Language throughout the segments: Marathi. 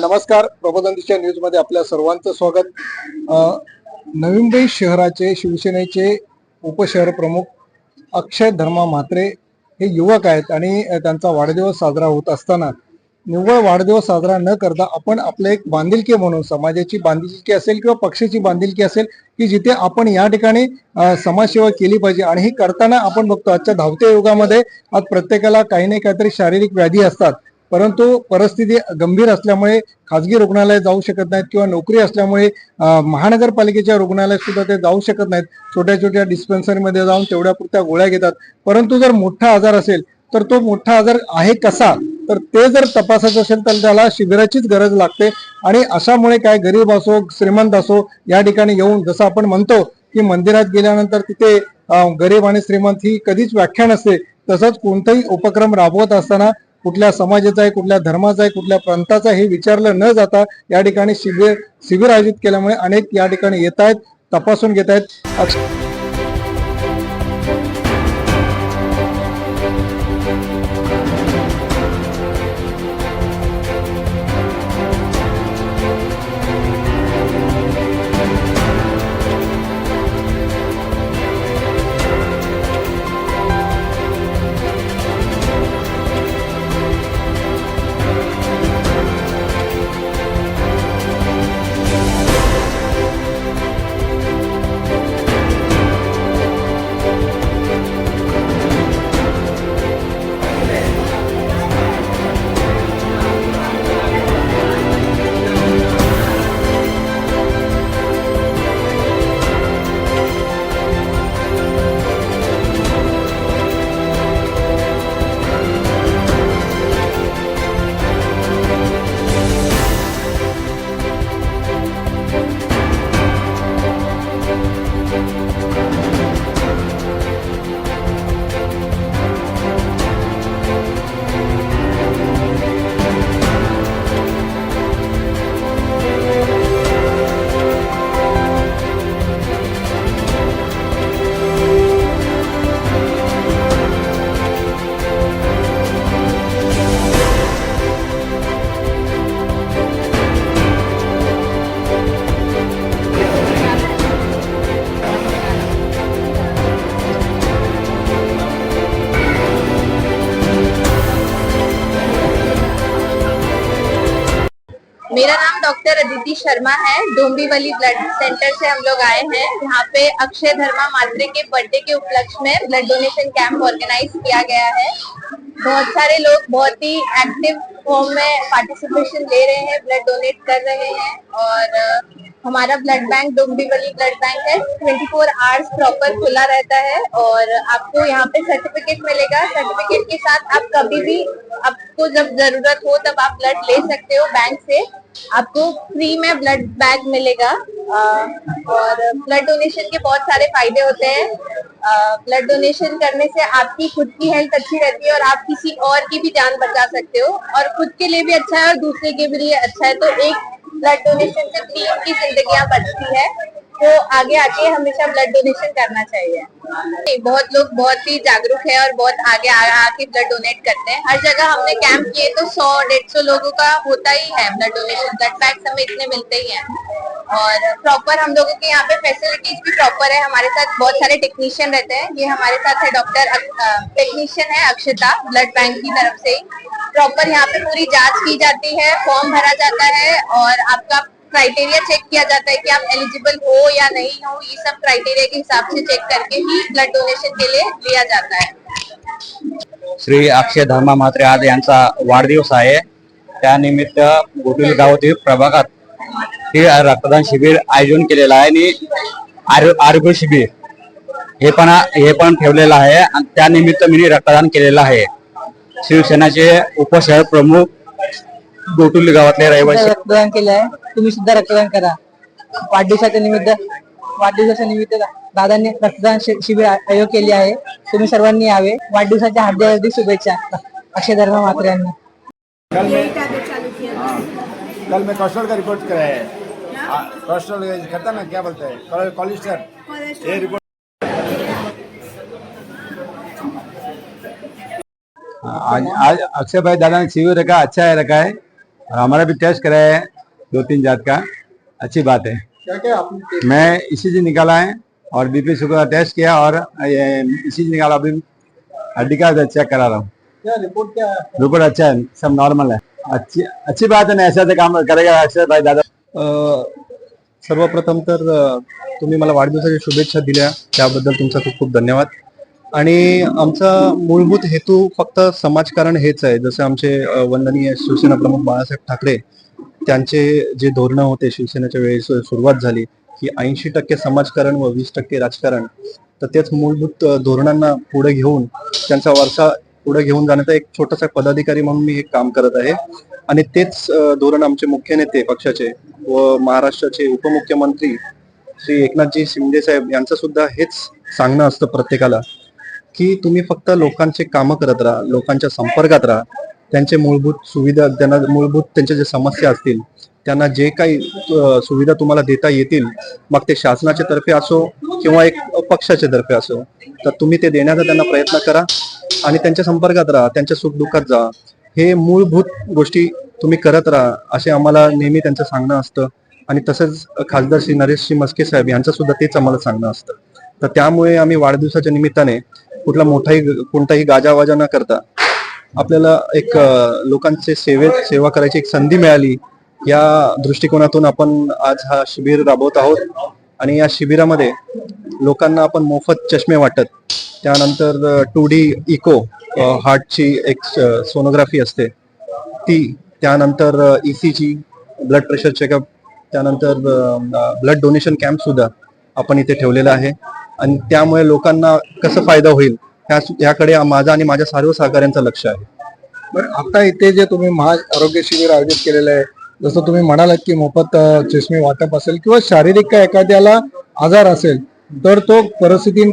नमस्कार. प्रबोधनच्या न्यूजमध्ये आपल्या सर्वांचं स्वागत. नवी मुंबई शहराचे शिवसेनेचे उपशहर प्रमुख अक्षय धर्मा म्हात्रे हे युवक आहेत आणि त्यांचा वाढदिवस साजरा होत असताना. निव्वळ वाढदिवस साजरा न करता आपण आपले एक बांधिलकी म्हणून समाजाची बांधिलकी असेल किंवा पक्षाची बांधिलकी असेल की जिथे आपण या ठिकाणी समाजसेवा केली पाहिजे आणि हे करताना आपण बघतो आजच्या धावत्या युगामध्ये आज प्रत्येकाला काही ना काहीतरी शारीरिक व्याधी असतात. परंतु परिस्थिती गंभीर असल्यामुळे खाजगी रुग्णालय जाऊ शकत नाहीत किंवा नोकरी असल्यामुळे महानगरपालिकेच्या रुग्णालयात सुद्धा ते जाऊ शकत नाहीत. छोट्या छोट्या डिस्पेन्सरीमध्ये जाऊन तेवढ्या पुरत्या गोळ्या घेतात. परंतु जर मोठा आजार असेल तर तो मोठा आजार आहे कसा? तर ते जर तपासायचं असेल तर त्याला शिबिराचीच गरज लागते. आणि अशामुळे काय गरीब असो श्रीमंत असो या ठिकाणी येऊन जसं आपण म्हणतो की मंदिरात गेल्यानंतर तिथे गरीब आणि श्रीमंत ही कधीच व्याख्या नसते. तसंच कोणताही उपक्रम राबवत असताना कुठल्या समाजाचा आहे कुठल्या धर्माचा आहे कुठल्या प्रांताचा हे विचारलं न जाता या ठिकाणी शिबिर शिबिर आयोजित केल्यामुळे अनेक या ठिकाणी येत आहेत तपासून घेत आहेत. डॉक्टर शर्मा है। डोंबिवली ब्लड सेंटर से हम लोग आए हैं। यहाँ पे अक्षय धर्मा मात्रे के बर्थडे के उपलक्ष्य में ब्लड डोनेशन कैंप ऑर्गेनाइज किया गया है। बहुत सारे लोग बहुत ही एक्टिव फॉर्म में पार्टिसिपेशन ले रहे हैं, ब्लड डोनेट कर रहे हैं और हमारा blood bank Dombivli blood bank है। 24 फोर आवर्स प्रॉपर खुला रहता है और आपको यहाँ पे सर्टिफिकेट मिलेगा। सर्टिफिकेट के साथ आप कभी भी, आपको जब ज़रूरत हो तब आप ब्लड ले सकते हो बैंक से। आपको फ्री में ब्लड बैग मिलेगा। और ब्लड डोनेशन के बहुत सारे फ़ायदे होते हैं। ब्लड डोनेशन करने से आपकी खुद की हेल्थ अच्छी रहती है और आप किसी और की भी जान बचा सकते हो। और खुद के लिए भी अच्छा है और दूसरे के भी लिए अच्छा है। तो एक ब्लड डोनेशन से तीन की ज़िंदगी बचती है। तो आगे आके हमेशा ब्लड डोनेशन करना चाहिए। बहुत लोग बहुत ही जागरूक है और बहुत आगे आके ब्लड डोनेट करते हैं। हर जगह हमने कैंप किए तो सौ, डेढ़ सौ लोगों का होता ही है ब्लड डोनेशन ब्लड बैंक हमें इतने मिलते ही हैं। और प्रॉपर हम लोगों के यहाँ पे फैसिलिटीज़ भी प्रॉपर है। हमारे साथ बहुत सारे टेक्नीशियन रहते हैं। ये हमारे साथ है डॉक्टर टेक्नीशियन है अक्षता ब्लड बैंक की तरफ़ से प्रॉपर यहाँ पे पूरी जाँच की जाती है फॉर्म भरा जाता है और आपका क्राइटेरिया चेक किया जाता है कि आप एलिजिबल हो या नहीं हो ये सब क्राइटेरिया के हिसाब से चेक करके ही ब्लड डोनेशन के लिए लिया जाता है। श्री अक्षय धर्मा म्हात्रे आज यांचा वाढदिवस आहे. त्यानिमित्त गोटील गावातील प्रभागात हे रक्तदान शिबिर आयोजन केलेलं आहे आणि आरो- आरोग्य शिबिर हे पण हे पण ठेवलेलं आहे आणि त्यानिमित्त मी रक्तदान केलेलं आहे. शिवसेनाचे उपशहर प्रमुख गोटुली गावातले रहिवासी रक्तदान केलं आहे तुम्ही सुद्धा रक्तदान करा. वाढदिवसाच्या निमित्त वाढदिवसाच्या निमित्त दादांनी रक्तदान शिबिर आयोग केले आहे. तुम्ही सर्वांनी यावे. वाढदिवसाच्या हार्दिक हार्दिक शुभेच्छा. अक्षय धर्मा म्हात्रे यांना. कल मैं हाँ, कल मैं कोलेस्ट्रॉल का रिपोर्ट कराया है। हाँ, कोलेस्ट्रॉल करता ना क्या बोलते हैं? कोलेस्ट्रॉल ये रिपोर्ट आज आज अक्षय भाई दादा ने शिविर रखा अच्छा है रखा है। और हमारा भी टेस्ट कराया है। दो तीन जात का? अच्छी बात है। क्या क्या आपने मैं इसी निकाला है और बीपी शुगर का टेस्ट किया और ये इसी निकाला। अभी हड्डी का चेक करा रहा हूँ। क्या रिपोर्ट क्या है? रिपोर्ट अच्छा है सब नॉर्मल है। अच्छी अच्छी बात है ना ऐसे काम करेगा अक्षय भाई दादा। सर्वप्रथम तर तुम्ही मला वाढदिवसाच्या शुभेच्छा दिल्या त्याबद्दल तुमचा खूप खूप धन्यवाद. आणि आमचा मूलभूत हेतू फक्त समाजकारण हेच आहे. जसे आमचे वंदनीय शिवसेना प्रमुख बाळासाहेब ठाकरे त्यांचे जे धोरणं होते शिवसेनेच्या वेळेस सुरुवात झाली की ऐंशी टक्के समाजकारण व वीस टक्के राजकारण तर तेच मूलभूत धोरणांना पुढे घेऊन त्यांचा वारसा पुढे घेऊन जाण्याचा एक छोटासा पदाधिकारी म्हणून मी हे काम करत आहे. आणि तेच धोरण आमचे मुख्य नेते पक्षाचे व महाराष्ट्राचे उपमुख्यमंत्री श्री एकनाथजी शिंदे साहेब यांचं सुद्धा हेच सांगणं असतं प्रत्येकाला की तुम्ही फक्त लोकांचे कामं करत राहा लोकांच्या संपर्कात राहा. त्यांचे मूलभूत सुविधा त्यांना मूलभूत त्यांच्या जे समस्या असतील त्यांना जे काही सुविधा तुम्हाला देता येतील मग ते शासनाच्या तर्फे असो किंवा एक पक्षाच्या तर्फे असो तर तुम्ही ते देण्याचा त्यांना प्रयत्न करा आणि त्यांच्या संपर्कात राहा त्यांच्या सुखदुःखात जा. हे मूलभूत गोष्टी तुम्ही करत राहा असे आम्हाला नेहमी त्यांचं सांगणं असतं. आणि तसंच खासदार श्री नरेशजी मस्के साहेब यांचं सुद्धा तेच आम्हाला सांगणं असतं. तर त्यामुळे आम्ही वाढदिवसाच्या निमित्ताने कुठला मोठाही कोणताही गाजावाजा न करता आपल्याला एक लोकांचे सेवे सेवा करायची एक संधी मिळाली या दृष्टिकोनातून आपण आज हा शिबिर राबवत आहोत. आणि या शिबिरामध्ये लोकांना आपण मोफत चष्मे वाटत त्यानंतर टू डी इको हार्टची एक सोनोग्राफी असते. ती त्यानंतर ईसीजी ब्लड प्रेशर चेकअप त्यानंतर ब्लड डोनेशन कॅम्प सुद्धा आपण इथे ठेवलेला आहे. आणि त्यामुळे लोकांना कसं फायदा होईल? याकडे माझा आणि माझ्या सर्व सहकाऱ्यांचं लक्ष आहे. बरं आता इथे जे तुम्ही महा आरोग्य शिबिर आयोजित केलेलं आहे जसं तुम्ही म्हणालात की मोफत चष्मे वाटप असेल किंवा शारीरिक काय एखाद्याला आजार असेल तर तो परिस्थिती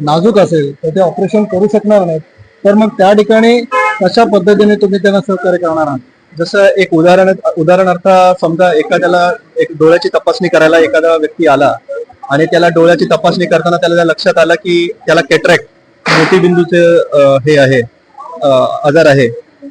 नाजूक असेल तर ते ऑपरेशन करू शकणार नाहीत. तर मग त्या ठिकाणी कशा पद्धतीने तुम्ही त्यांना सहकार्य करणार आहात? जसं एक उदाहरण उदाहरणार्थ समजा एखाद्याला एक डोळ्याची तपासणी करायला एखादा व्यक्ती आला आणि त्याला डोळ्याची तपासणी करताना त्याला लक्षात आलं की त्याला कॅटरॅक्ट मोतीबिंदूचे हे आहे आजार आहे.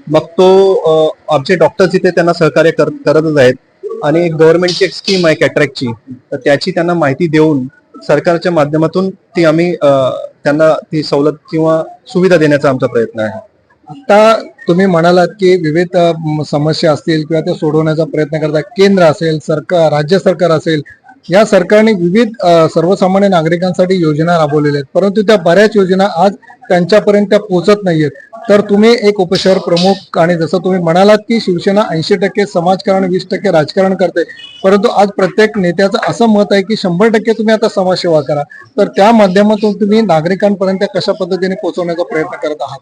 मग तो आमचे डॉक्टर्स इथे त्यांना सहकार्य करतच आहेत. आणि एक गव्हर्नमेंटची एक स्कीम आहे कॅट्रॅकची तर त्याची त्यांना माहिती देऊन सरकारच्या माध्यमातून ती आम्ही त्यांना ती सवलत किंवा सुविधा देण्याचा आमचा प्रयत्न आहे. आता तुम्ही म्हणालात की विविध समस्या असतील किंवा त्या सोडवण्याचा प्रयत्न करता केंद्र असेल सरकार राज्य सरकार असेल या सरकारने विविध सर्वसामान्य नागरिकांसाठी योजना राबवलेल्या आहेत. परंतु त्या बऱ्याच योजना आज त्यांच्यापर्यंत त्या पोहोचत नाहीयेत. तर तुम्ही एक उपशहर प्रमुख आणि जसं तुम्ही म्हणालात की शिवसेना ऐंशी टक्के समाजकारण वीस टक्के राजकारण करते परंतु आज प्रत्येक नेत्याचं असं मत आहे की शंभर टक्के तुम्ही आता समाजसेवा करा. तर त्या माध्यमातून तुम्ही नागरिकांपर्यंत कशा पद्धतीने पोहोचवण्याचा प्रयत्न करत आहात?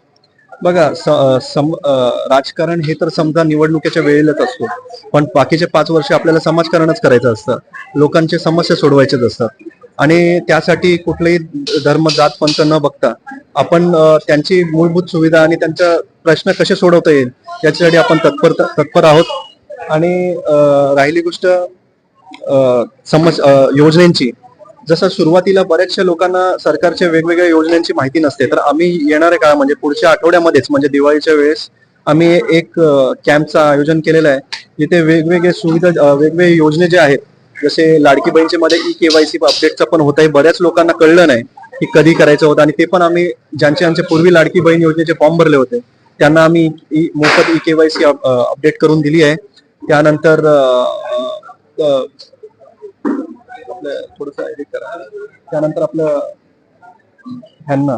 बघा स- सम- राजकारण हे तर समजा निवडणुकीच्या वेळेलाच असतो. पण बाकीचे पाच वर्ष आपल्याला समाजकारणच करायचं असतं. लोकांचे समस्या सोडवायचेच असतात. आणि त्यासाठी कुठलेही धर्म जात पंथ न बघता आपण त्यांची मूलभूत सुविधा आणि त्यांचा प्रश्न कसे सोडवता येईल याच्यासाठी आपण तत्पर तत्पर आहोत. आणि राहिली गोष्ट समज योजनेची. जसं सुरुवातीला बऱ्याचशा लोकांना सरकारच्या वेगवेगळ्या योजनांची माहिती नसते तर आम्ही येणाऱ्या काळा म्हणजे पुढच्या आठवड्यामध्येच म्हणजे दिवाळीच्या वेळेस आम्ही एक कॅम्पचं आयोजन केलेलं आहे. जिथे वेगवेगळे सुविधा वेगवेगळे योजने जे आहेत जसे लाडकी बहिणीचे मध्ये ई केवायसी अपडेटचं पण होत आहे बऱ्याच लोकांना कळलं नाही की कधी करायचं होतं आणि ते पण आम्ही ज्यांचे आमचे पूर्वी लाडकी बहीण योजनेचे फॉर्म भरले होते त्यांना आम्ही मोफत ई केवायसी अपडेट करून दिली आहे. त्यानंतर आपलं थोडस एडिट करा. त्यानंतर आपलं ह्यांना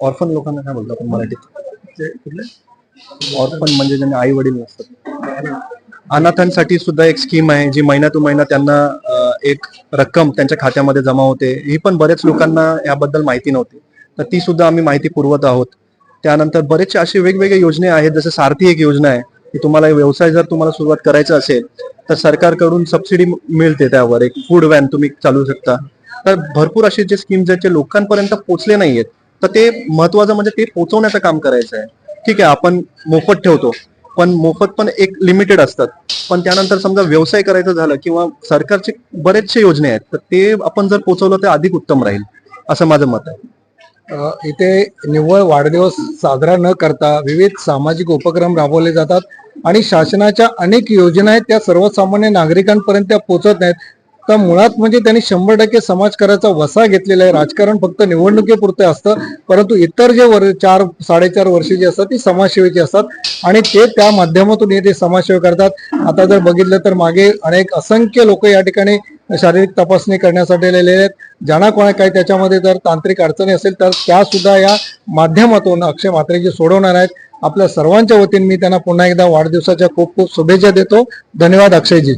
ऑर्फन लोकांना काय बोलतो आपण मराठीत? ऑर्फन म्हणजे ज्यांना आई वडील नसतात. अनाथांसाठी सुद्धा एक स्कीम आहे जी महिना टू महिना त्यांना एक रक्कम त्यांच्या खात्यामध्ये जमा होते. ही पण बरेच लोकांना याबद्दल माहिती नव्हती. तर ती सुद्धा आम्ही माहिती पुरवत आहोत. त्यानंतर बरेचसे असे वेगवेगळे योजना आहेत जसे सारथी एक योजना आहे. की तुम्हाला व्यवसाय जर तुम्हाला सुरुवात करायचा असेल तर सरकारकडून सबसिडी मिळते त्यावर. एक फूड व्हॅन तुम्ही चालू शकता. तर भरपूर असे जे स्कीम्स आहेत जे लोकांपर्यंत पोहोचले नाहीयेत तर ते महत्वाचं म्हणजे ते पोहोचवण्याचं काम करायचं आहे. ठीक आहे आपण मोफत ठेवतो पण मोफत पण एक लिमिटेड असतात. पण त्यानंतर समजा व्यवसाय करायचं झालं किंवा सरकारचे बरेचसे योजने आहेत तर ते आपण जर पोहोचवलं तर अधिक उत्तम राहील असं माझं मत आहे. इथे निव्वळ वाढदिवस साजरा न करता विविध सामाजिक उपक्रम राबवले जातात आणि शासनाच्या अनेक योजना आहेत त्या सर्वसामान्य नागरिकांपर्यंत त्या पोहोचत नाहीत. तर मुळात म्हणजे त्यांनी शंभर टक्के समाजकाराचा वसा घेतलेला आहे. राजकारण फक्त निवडणुकीपुरते असतं परंतु इतर जे वर चार साडेचार वर्षे जे असतात ती समाजसेवेची असतात. आणि ते त्या माध्यमातून हे ते समाजसेवा करतात. आता जर बघितलं तर मागे अनेक असंख्य लोक या ठिकाणी शारीरिक तपासणी करण्यासाठी आलेले आहेत. ज्यांना कोणा काही त्याच्यामध्ये जर तांत्रिक अडचणी असेल तर त्या सुद्धा या माध्यमातून अक्षय म्हात्रेजी सोडवणार आहेत. आपल्या सर्वांच्या वतीने मी त्यांना पुन्हा एकदा वाढदिवसाच्या खूप खूप शुभेच्छा देतो. धन्यवाद अक्षयजी.